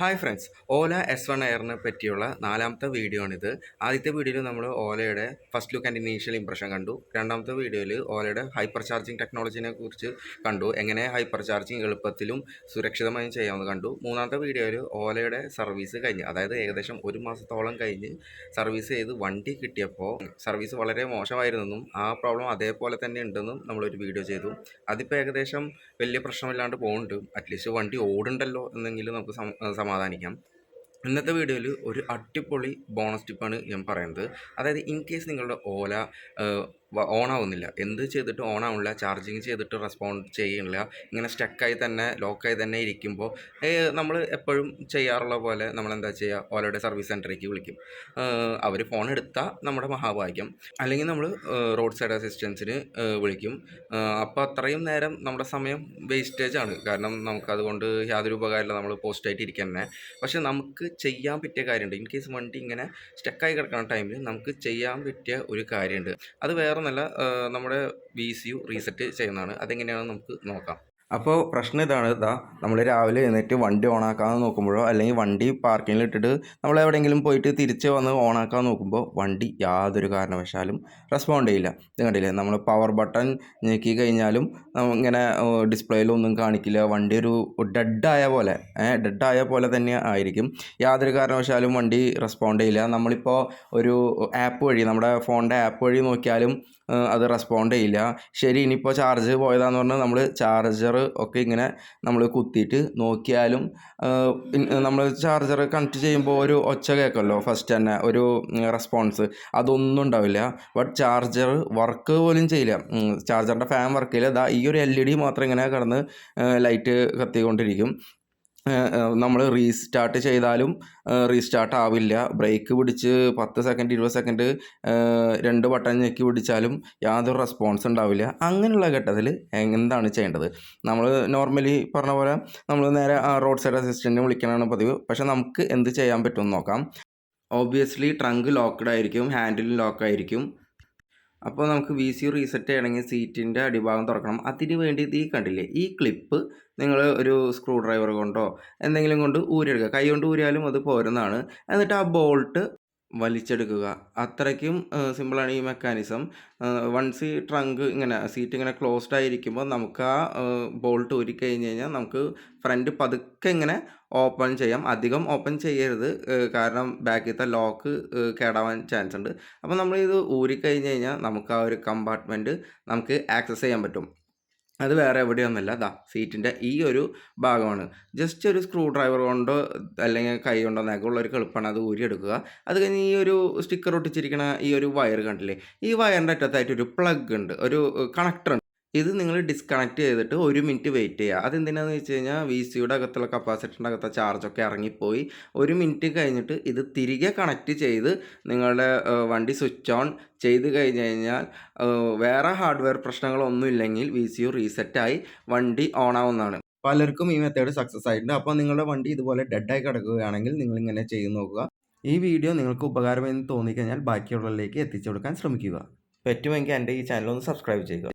Hi friends. Ola S one എയറിനെ പറ്റിയുള്ള നാലാമത്തെ video ആണിത് ആദ്യത്തെ വീഡിയോയിൽ നമ്മൾ ഓലയുടെ first look and initial impression കണ്ടു. രണ്ടാമത്തെ വീഡിയോയിൽ ഓലയുടെ ഹൈപ്പർ ചാർജിങ് ടെക്നോളജിനെ കുറിച്ച് കണ്ടു. എങ്ങനെ ഹൈപ്പർ ചാർജിങ് എളുപ്പത്തിലും സുരക്ഷിതമായും ചെയ്യാമെന്ന് കണ്ടു. മൂന്നാമത്തെ വീഡിയോയിൽ ഓലയുടെ സർവീസ് കഴിഞ്ഞ് അതായത് ഏകദേശം ഒരു മാസത്തോളം കഴിഞ്ഞ് സർവീസ് ചെയ്ത് വണ്ടി കിട്ടിയപ്പോൾ സർവീസ് വളരെ മോശമായിരുന്നെന്നും ആ പ്രോബ്ലം അതേപോലെ തന്നെ ഉണ്ടെന്നും നമ്മളൊരു വീഡിയോ ചെയ്തു. അതിപ്പോൾ ഏകദേശം വലിയ പ്രശ്നമില്ലാണ്ട് പോകുന്നുണ്ട് അറ്റ്ലീസ്റ്റ് വണ്ടി ഓടുണ്ടല്ലോ എന്നെങ്കിലും നമുക്ക് സമാധാനിക്കാം. ഇന്നത്തെ വീഡിയോയിൽ ഒരു അടിപൊളി ബോണസ് ടിപ്പാണ് ഞാൻ പറയുന്നത്. അതായത് ഇൻ കേസ് നിങ്ങളുടെ ഓല ഓൺ ആവുന്നില്ല എന്ത് ചെയ്തിട്ട് ഓൺ ആവുന്നില്ല ചാർജിങ് ചെയ്തിട്ട് റെസ്പോണ്ട് ചെയ്യുന്നില്ല ഇങ്ങനെ സ്റ്റക്കായി തന്നെ ലോക്കായി തന്നെ ഇരിക്കുമ്പോൾ നമ്മൾ എപ്പോഴും ചെയ്യാറുള്ള പോലെ നമ്മൾ എന്താ ചെയ്യുക ഓലയുടെ സർവീസ് സെന്ററിലേക്ക് വിളിക്കും. അവർ ഫോൺ എടുത്താൽ നമ്മുടെ മഹാഭാഗ്യം. അല്ലെങ്കിൽ നമ്മൾ റോഡ് സൈഡ് അസിസ്റ്റൻസിന് വിളിക്കും. അപ്പോൾ അത്രയും നേരം നമ്മുടെ സമയം വേസ്റ്റേജ് ആണ്. കാരണം നമുക്കതുകൊണ്ട് യാതൊരു ഉപകാരമില്ല. നമ്മൾ പോസ്റ്റായിട്ട് ഇരിക്കാൻ തന്നെ. പക്ഷെ നമുക്ക് ചെയ്യാൻ പറ്റിയ കാര്യമുണ്ട്. ഇൻ കേസ് വണ്ടി ഇങ്ങനെ സ്റ്റക്കായി കിടക്കുന്ന ടൈമിൽ നമുക്ക് ചെയ്യാൻ പറ്റിയ ഒരു കാര്യമുണ്ട്. അത് വേറെ നല്ല നമ്മുടെ വി സി യു റീസെറ്റ് ചെയ്യുന്നതാണ്. അതെങ്ങനെയാണെന്ന് നമുക്ക് നോക്കാം. അപ്പോൾ പ്രശ്നം ഇതാണ്. ഇതാ നമ്മൾ രാവിലെ എഴുന്നേറ്റ് വണ്ടി ഓണാക്കാൻ നോക്കുമ്പോഴോ അല്ലെങ്കിൽ വണ്ടി പാർക്കിങ്ങിൽ ഇട്ടിട്ട് നമ്മൾ എവിടെയെങ്കിലും പോയിട്ട് തിരിച്ച് വന്ന് ഓണാക്കാൻ നോക്കുമ്പോൾ വണ്ടി യാതൊരു കാരണവശാലും റെസ്പോണ്ട് ചെയ്യില്ല. ഇത് കണ്ടില്ലേ? നമ്മൾ പവർ ബട്ടൺ ഞെക്കി കഴിഞ്ഞാലും ഇങ്ങനെ ഡിസ്പ്ലേയിലൊന്നും കാണിക്കില്ല. വണ്ടി ഒരു ഡെഡായ പോലെ ഡെഡായ പോലെ തന്നെ ആയിരിക്കും. യാതൊരു കാരണവശാലും വണ്ടി റെസ്പോണ്ട് ചെയ്യില്ല. നമ്മളിപ്പോൾ ഒരു ആപ്പ് വഴി നമ്മുടെ ഫോണിന്റെ ആപ്പ് വഴി നോക്കിയാലും അത് റെസ്പോണ്ട് ചെയ്യില്ല. ശരി ഇനിയിപ്പോൾ ചാർജ് പോയതാന്ന് പറഞ്ഞാൽ നമ്മൾ ചാർജർ ഒക്കെ ഇങ്ങനെ നമ്മൾ കുത്തിയിട്ട് നോക്കിയാലും നമ്മൾ ചാർജർ കണക്ട് ചെയ്യുമ്പോൾ ഒരു ഒച്ച കേൾക്കുമല്ലോ ഫസ്റ്റ് തന്നെ ഒരു റെസ്പോൺസ് അതൊന്നും ഉണ്ടാവില്ല. ബട്ട് ചാർജർ വർക്ക് പോലും ചെയ്യില്ല. ചാർജറിന്റെ ഫാൻ വർക്ക് ചെയ്യില്ല. ഈ ഒരു എൽ ഇ ഡി മാത്രം ഇങ്ങനെ കിടന്ന് ലൈറ്റ് കത്തിക്കൊണ്ടിരിക്കും. നമ്മൾ റീസ്റ്റാർട്ട് ചെയ്താലും റീസ്റ്റാർട്ട് ആവില്ല. ബ്രേക്ക് പിടിച്ച് പത്ത് സെക്കൻഡ് ഇരുപത് സെക്കൻഡ് രണ്ട് ബട്ടൺ ഞെക്കി പിടിച്ചാലും യാതൊരു റെസ്പോൺസ് ഉണ്ടാവില്ല. അങ്ങനെയുള്ള ഘട്ടത്തിൽ എന്താണ് ചെയ്യേണ്ടത്? നമ്മൾ നോർമലി പറഞ്ഞ പോലെ നമ്മൾ നേരെ റോഡ് സൈഡ് അസിസ്റ്റന്റിനെ വിളിക്കാനാണ് പതിവ്. പക്ഷേ നമുക്ക് എന്ത് ചെയ്യാൻ പറ്റുമെന്ന് നോക്കാം. ഓബിയസ്ലി ട്രങ്ക് ലോക്ക്ഡ് ആയിരിക്കും ഹാൻഡിൽ ലോക്ക് ആയിരിക്കും. അപ്പോൾ നമുക്ക് വി സി റീസെറ്റ് ചെയ്യണമെങ്കിൽ സീറ്റിന്റെ അടിഭാഗം തുറക്കണം. അതിന് വേണ്ടി ഈ കണ്ടില്ലേ ഈ ക്ലിപ്പ് നിങ്ങൾ ഒരു സ്ക്രൂ ഡ്രൈവർ കൊണ്ടോ എന്തെങ്കിലും കൊണ്ട് ഊരിയെടുക്കുക. കൈ കൊണ്ട് ഊരിയാലും അത് പോരുന്നതാണ്. എന്നിട്ട് ആ ബോൾട്ട് വലിച്ചെടുക്കുക. അത്രയ്ക്കും സിമ്പിളാണ് ഈ മെക്കാനിസം വൺസ് ഈ ട്രങ്ക് ഇങ്ങനെ സീറ്റ് ഇങ്ങനെ ക്ലോസ്ഡ് ആയിരിക്കുമ്പോൾ നമുക്ക് ആ ബോൾട്ട് ഊരി കഴിഞ്ഞ് കഴിഞ്ഞാൽ നമുക്ക് ഫ്രണ്ട് പതുക്കെ ഇങ്ങനെ ഓപ്പൺ ചെയ്യാം. അധികം ഓപ്പൺ ചെയ്യരുത്. കാരണം ബാക്കിലത്തെ ലോക്ക് കേടാവാൻ ചാൻസ് ഉണ്ട്. അപ്പോൾ നമ്മൾ ഇത് ഊരി കഴിഞ്ഞ് കഴിഞ്ഞാൽ നമുക്ക് ആ ഒരു കമ്പാർട്ട്മെന്റ് നമുക്ക് ആക്സസ് ചെയ്യാൻ പറ്റും. അത് വേറെ എവിടെയൊന്നുമല്ല. ദാ സീറ്റിന്റെ ഈ ഒരു ഭാഗമാണ്. ജസ്റ്റ് ഒരു സ്ക്രൂ ഡ്രൈവർ കൊണ്ടോ അല്ലെങ്കിൽ കൈ കൊണ്ടോ നഖമുള്ള ഒരു എളുപ്പമാണ് അത് ഊരിയെടുക്കുക. അത് കഴിഞ്ഞ് ഈ ഒരു സ്റ്റിക്കർ ഒട്ടിച്ചിരിക്കുന്ന ഈ ഒരു വയർ കണ്ടില്ലേ? ഈ വയറിന്റെ അറ്റത്തായിട്ട് ഒരു പ്ലഗ് ഉണ്ട്. ഒരു കണക്ടർ ഇത് നിങ്ങൾ ഡിസ്കണക്ട് ചെയ്തിട്ട് ഒരു മിനിറ്റ് വെയിറ്റ് ചെയ്യുക. അതെന്തിനാന്ന് വെച്ച് കഴിഞ്ഞാൽ വി സിയുടെ അകത്തുള്ള കപ്പാസിറ്ററിന്റെ അകത്തെ ചാർജൊക്കെ ഇറങ്ങിപ്പോയി. ഒരു മിനിറ്റ് കഴിഞ്ഞിട്ട് ഇത് തിരികെ കണക്ട് ചെയ്ത് നിങ്ങളുടെ വണ്ടി സ്വിച്ച് ഓൺ ചെയ്ത് കഴിഞ്ഞ് കഴിഞ്ഞാൽ വേറെ ഹാർഡ്വെയർ പ്രശ്നങ്ങളൊന്നും ഇല്ലെങ്കിൽ വി സി യു റീസെറ്റായി വണ്ടി ഓൺ ആവുന്നതാണ്. പലർക്കും ഈ മെത്തേഡ് സക്സസ് ആയിട്ടുണ്ട്. അപ്പോൾ നിങ്ങളുടെ വണ്ടി ഇതുപോലെ ഡെഡായി കിടക്കുകയാണെങ്കിൽ നിങ്ങളിങ്ങനെ ചെയ്ത് നോക്കുക. ഈ വീഡിയോ നിങ്ങൾക്ക് ഉപകാരമെന്ന് തോന്നിക്കഴിഞ്ഞാൽ ബാക്കിയുള്ളവരിലേക്ക് എത്തിച്ചു കൊടുക്കാൻ ശ്രമിക്കുക. പറ്റുമെങ്കിൽ എന്റെ ഈ ചാനൽ ഒന്ന് സബ്സ്ക്രൈബ് ചെയ്യുക.